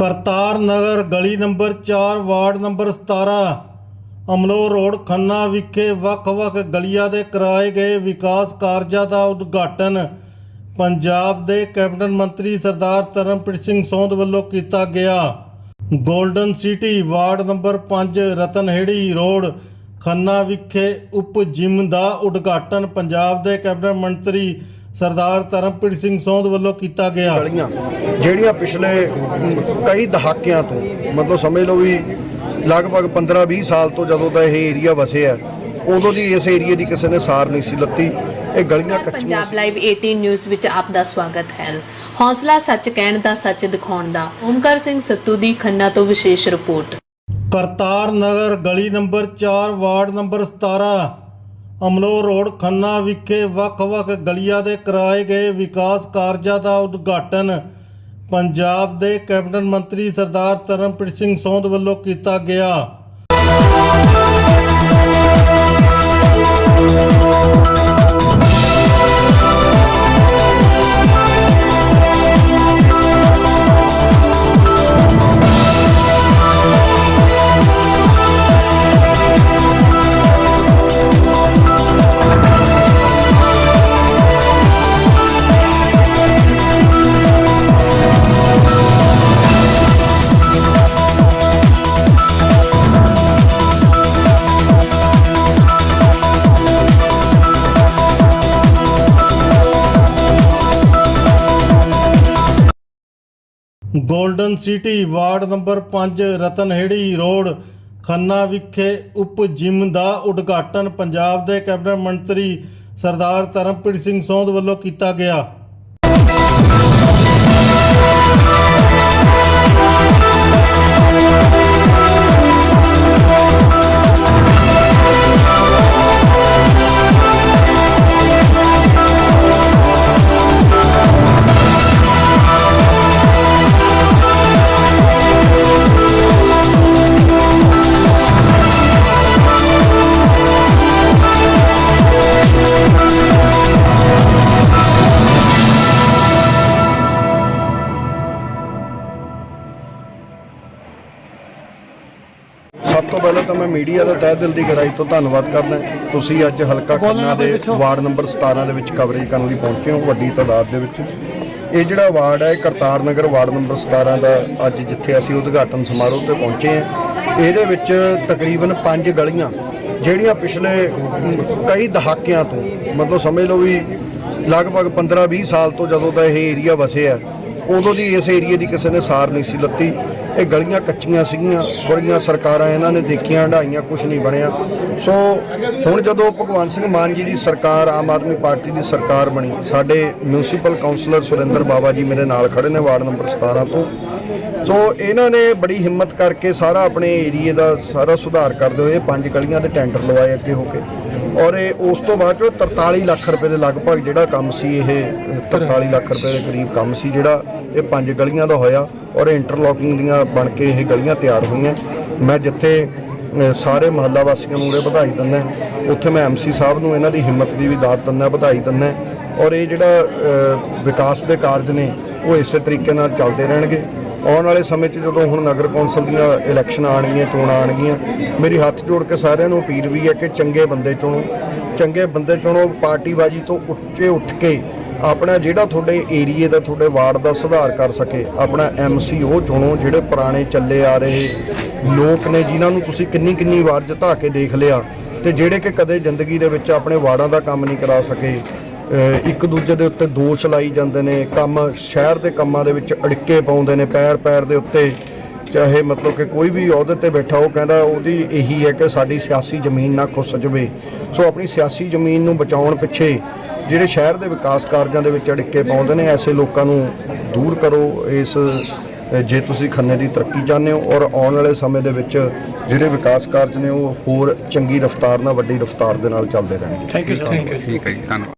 ਕਰਤਾਰ ਨਗਰ, ਗਲੀ number 4 ward number 17 Amloh road, Khanna ਵਿਖੇ ਵੱਖ-ਵੱਖ ਗਲੀਆਂ ਦੇ ਕਰਾਏ ਗਏ ਵਿਕਾਸ ਕਾਰਜਾਂ ਦਾ ਉਦਘਾਟਨ ਪੰਜਾਬ ਦੇ ਕੈਬਨਿਟ ਮੰਤਰੀ ਸਰਦਾਰ ਤਰਨਪ੍ਰੀਤ ਸਿੰਘ ਸੌਂਦ ਵੱਲੋਂ ਕੀਤਾ ਗਿਆ। Golden city, ward number 5 Ratanheri road, Khanna ਵਿਖੇ ਉਪ ਜਿਮ ਦਾ ਉਦਘਾਟਨ ਪੰਜਾਬ ਦੇ ਕੈਬਨਿਟ ਮੰਤਰੀ ਸਰਦਾਰ ਤਰਨਪ੍ਰੀਤ ਸਿੰਘ ਸੌਂਦ ਵੱਲੋਂ ਕੀਤਾ ਗਿਆ। ਗਲੀਆਂ ਜਿਹੜੀਆਂ ਪਿਛਲੇ ਕਈ ਦਹਾਕਿਆਂ ਤੋਂ ਮਤਲਬ ਸਮਝ ਲਓ ਵੀ ਲਗਭਗ 15-20 ਸਾਲ ਤੋਂ ਜਦੋਂ ਦਾ ਇਹ ਏਰੀਆ ਵਸਿਆ ਉਦੋਂ ਦੀ ਇਸ ਏਰੀਏ ਦੀ ਕਿਸੇ ਨੇ ਸਾਰ ਨਹੀਂ ਸੀ ਲੱਤੀ। ਇਹ ਗਲੀਆਂ ਕੱਚੀਆਂ ਪੰਜਾਬ ਲਾਈਵ 18 ਨਿਊਜ਼ ਵਿੱਚ ਆਪ ਦਾ ਸਵਾਗਤ ਹੈ। ਹੌਸਲਾ ਸੱਚ ਕਹਿਣ ਦਾ ਸੱਚ ਦਿਖਾਉਣ ਦਾ। ਓਮਕਾਰ ਸਿੰਘ ਸੱਤੂ ਦੀ ਖੰਨਾ ਤੋਂ ਵਿਸ਼ੇਸ਼ ਰਿਪੋਰਟ। ਕਰਤਾਰ ਨਗਰ ਗਲੀ number 4 ward number 17 Amloh road Khanna ਵਿਖੇ ਵੱਖ-ਵੱਖ ਗਲੀਆਂ ਦੇ ਕਰਾਏ ਗਏ ਵਿਕਾਸ ਕਾਰਜਾਂ ਦਾ ਉਦਘਾਟਨ ਪੰਜਾਬ ਦੇ ਕੈਬਨਿਟ ਮੰਤਰੀ ਸਰਦਾਰ ਤਰਨਪ੍ਰੀਤ ਸਿੰਘ ਸੌਂਦ ਵੱਲੋਂ ਕੀਤਾ ਗਿਆ। Golden city ward number 5 Ratanheri road, Khanna ਵਿਖੇ ਉਪ ਜਿਮ ਦਾ ਉਦਘਾਟਨ ਪੰਜਾਬ ਦੇ ਕੈਬਨਿਟ ਮੰਤਰੀ ਸਰਦਾਰ ਧਰਮਪ੍ਰੀਤ ਸਿੰਘ ਸੌਂਦ ਵੱਲੋਂ ਕੀਤਾ ਗਿਆ। ਸਭ ਤੋਂ ਪਹਿਲਾਂ ਤਾਂ ਮੈਂ ਮੀਡੀਆ ਦਾ ਤਹਿ ਦਿਲ ਦੀ ਗਹਿਰਾਈ ਤੋਂ ਧੰਨਵਾਦ ਕਰਦਾ ਤੁਸੀਂ ਅੱਜ ਹਲਕਾ ਖੰਨਾ ਦੇ ਵਾਰਡ ਨੰਬਰ 17 ਦੇ ਵਿੱਚ ਕਵਰੇਜ ਕਰਨ ਲਈ ਪਹੁੰਚੇ ਹੋ ਵੱਡੀ ਤਾਦਾਦ ਦੇ ਵਿੱਚ। ਇਹ ਜਿਹੜਾ ਵਾਰਡ ਹੈ ਇਹ ਕਰਤਾਰ ਨਗਰ ਵਾਰਡ ਨੰਬਰ 17 ਦਾ ਅੱਜ ਜਿੱਥੇ ਅਸੀਂ ਉਦਘਾਟਨ ਸਮਾਰੋਹ ਤੇ ਪਹੁੰਚੇ ਹਾਂ। ਇਹਦੇ ਵਿੱਚ ਤਕਰੀਬਨ 5 ਗਲੀਆਂ ਜਿਹੜੀਆਂ ਪਿਛਲੇ ਕਈ ਦਹਾਕਿਆਂ ਤੋਂ ਮਤਲਬ ਸਮਝ ਲਓ ਵੀ ਲਗਭਗ 15-20 ਸਾਲ ਤੋਂ ਜਦੋਂ ਦਾ ਇਹ ਏਰੀਆ ਵਸਿਆ ਉਦੋਂ ਦੀ ਇਸ ਏਰੀਏ ਦੀ ਕਿਸੇ ਨੇ ਸਾਰ ਨਹੀਂ ਸੀ ਲੱਤੀ। ਇਹ ਗਲੀਆਂ ਕੱਚੀਆਂ ਸੀਗੀਆਂ ਬੜੀਆਂ ਸਰਕਾਰਾਂ ਇਹਨਾਂ ਨੇ ਦੇਖੀਆਂ ਹੰਡਾਈਆਂ ਕੁਝ ਨਹੀਂ ਬਣਿਆ। ਸੋ ਹੁਣ ਜਦੋਂ ਭਗਵੰਤ ਸਿੰਘ ਮਾਨ ਜੀ ਦੀ ਸਰਕਾਰ, ਆਮ ਆਦਮੀ ਪਾਰਟੀ ਦੀ ਸਰਕਾਰ ਬਣੀ, ਸਾਡੇ ਮਿਊਨਿਸਪਲ ਕਾਉਂਸਲਰ ਸੁਰਿੰਦਰ ਬਾਬਾ ਜੀ ਮੇਰੇ ਨਾਲ ਖੜੇ ਨੇ ਵਾਰਡ ਨੰਬਰ 17 ਤੋਂ। ਸੋ ਇਹਨਾਂ ਨੇ ਬੜੀ ਹਿੰਮਤ ਕਰਕੇ ਸਾਰਾ ਆਪਣੇ ਏਰੀਏ ਦਾ ਸਾਰਾ ਸੁਧਾਰ ਕਰਦੇ ਹੋਏ ਪੰਜ ਗਲੀਆਂ ਦੇ ਟੈਂਡਰ ਲਵਾਏ ਅੱਗੇ ਹੋ ਕੇ। ਔਰ ਇਹ ਉਸ ਤੋਂ ਬਾਅਦ ਚੋਂ 43 ਲੱਖ ਰੁਪਏ ਦੇ ਲਗਭਗ ਜਿਹੜਾ ਕੰਮ ਸੀ, ਇਹ 43 ਲੱਖ ਰੁਪਏ ਦੇ ਕਰੀਬ ਕੰਮ ਸੀ ਜਿਹੜਾ ਇਹ ਪੰਜ ਗਲੀਆਂ ਦਾ ਹੋਇਆ ਔਰ ਇੰਟਰਲੋਕਿੰਗ ਦੀਆਂ ਬਣ ਕੇ ਇਹ ਗਲੀਆਂ ਤਿਆਰ ਹੋਈਆਂ। ਮੈਂ ਜਿੱਥੇ ਸਾਰੇ ਮਹੱਲਾ ਵਾਸੀਆਂ ਨੂੰ ਇਹ ਵਧਾਈ ਦਿੰਦਾ ਉੱਥੇ ਮੈਂ ਐਮਸੀ ਸਾਹਿਬ ਨੂੰ ਇਹਨਾਂ ਦੀ ਹਿੰਮਤ ਦੀ ਵੀ ਦਾਤ ਦਿੰਦਾ, ਵਧਾਈ ਦਿੰਦਾ ਔਰ ਇਹ ਜਿਹੜਾ ਵਿਕਾਸ ਦੇ ਕਾਰਜ ਨੇ, ਉਹ ਇਸੇ ਤਰੀਕੇ ਨਾਲ ਚੱਲਦੇ ਰਹਿਣਗੇ। ਆਉਣ ਵਾਲੇ ਸਮੇਂ 'ਚ ਜਦੋਂ ਹੁਣ ਨਗਰ ਕੌਂਸਲ ਦੀਆਂ ਇਲੈਕਸ਼ਨ ਆਣਗੀਆਂ ਚੋਣਾਂ ਆਣਗੀਆਂ ਮੇਰੀ ਹੱਥ ਜੋੜ ਕੇ ਸਾਰਿਆਂ ਨੂੰ ਅਪੀਲ ਵੀ ਹੈ ਕਿ ਚੰਗੇ ਬੰਦੇ ਚੁਣੋ। ਚੰਗੇ ਬੰਦੇ ਚੁਣੋ, ਪਾਰਟੀਬਾਜ਼ੀ ਤੋਂ ਉੱਚੇ ਉੱਠ ਕੇ ਆਪਣਾ ਜਿਹੜਾ ਤੁਹਾਡੇ ਏਰੀਏ ਦਾ, ਤੁਹਾਡੇ ਵਾਰਡ ਦਾ ਸੁਧਾਰ ਕਰ ਸਕੇ, ਆਪਣਾ ਐਮਸੀ ਉਹ ਚੁਣੋ, ਜਿਹੜੇ ਪੁਰਾਣੇ ਚੱਲੇ ਆ ਰਹੇ ਲੋਕ ਨੇ, ਜਿਨ੍ਹਾਂ ਨੂੰ ਤੁਸੀਂ ਕਿੰਨੀ ਕਿੰਨੀ ਵਾਰ ਜਿਤਾ ਕੇ ਦੇਖ ਲਿਆ ਤੇ ਜਿਹੜੇ ਕਿ ਕਦੇ ਜ਼ਿੰਦਗੀ ਦੇ ਵਿੱਚ ਆਪਣੇ ਵਾਰਡਾਂ ਦਾ ਕੰਮ ਨਹੀਂ ਕਰਾ ਸਕੇ। ਇੱਕ ਦੂਜੇ ਦੇ ਉੱਤੇ ਦੋਸ਼ ਲਾਈ ਜਾਂਦੇ ਨੇ ਕੰਮ ਸ਼ਹਿਰ ਦੇ ਕੰਮਾਂ ਦੇ ਵਿੱਚ ਅੜਿੱਕੇ ਪਾਉਂਦੇ ਨੇ ਪੈਰ ਪੈਰ ਦੇ ਉੱਤੇ ਚਾਹੇ ਮਤਲਬ ਕਿ ਕੋਈ ਵੀ ਅਹੁਦੇ ਤੇ ਬੈਠਾ ਉਹ ਕਹਿੰਦਾ ਉਹਦੀ ਇਹੀ ਹੈ ਕਿ ਸਾਡੀ ਸਿਆਸੀ ਜ਼ਮੀਨ ਨਾ ਖੁੱਸ ਜਵੇ। ਸੋ ਆਪਣੀ ਸਿਆਸੀ ਜ਼ਮੀਨ ਨੂੰ ਬਚਾਉਣ ਪਿੱਛੇ ਜਿਹੜੇ ਸ਼ਹਿਰ ਦੇ ਵਿਕਾਸ ਕਾਰਜਾਂ ਦੇ ਵਿੱਚ ਅੜਿੱਕੇ ਪਾਉਂਦੇ ਨੇ ਐਸੇ ਲੋਕਾਂ ਨੂੰ ਦੂਰ ਕਰੋ। ਇਸ ਜੇ ਤੁਸੀਂ ਖੰਨੇ ਦੀ ਤਰੱਕੀ ਚਾਹੁੰਦੇ ਹੋ ਔਰ ਆਉਣ ਵਾਲੇ ਸਮੇਂ ਦੇ ਵਿੱਚ ਜਿਹੜੇ ਵਿਕਾਸ ਕਾਰਜ ਨੇ ਉਹ ਹੋਰ ਚੰਗੀ ਰਫ਼ਤਾਰ ਨਾਲ ਵੱਡੀ ਰਫ਼ਤਾਰ ਦੇ ਨਾਲ ਚੱਲਦੇ ਰਹਿਣਗੇ। ਠੀਕ ਹੈ ਜੀ ਧੰਨਵਾਦ।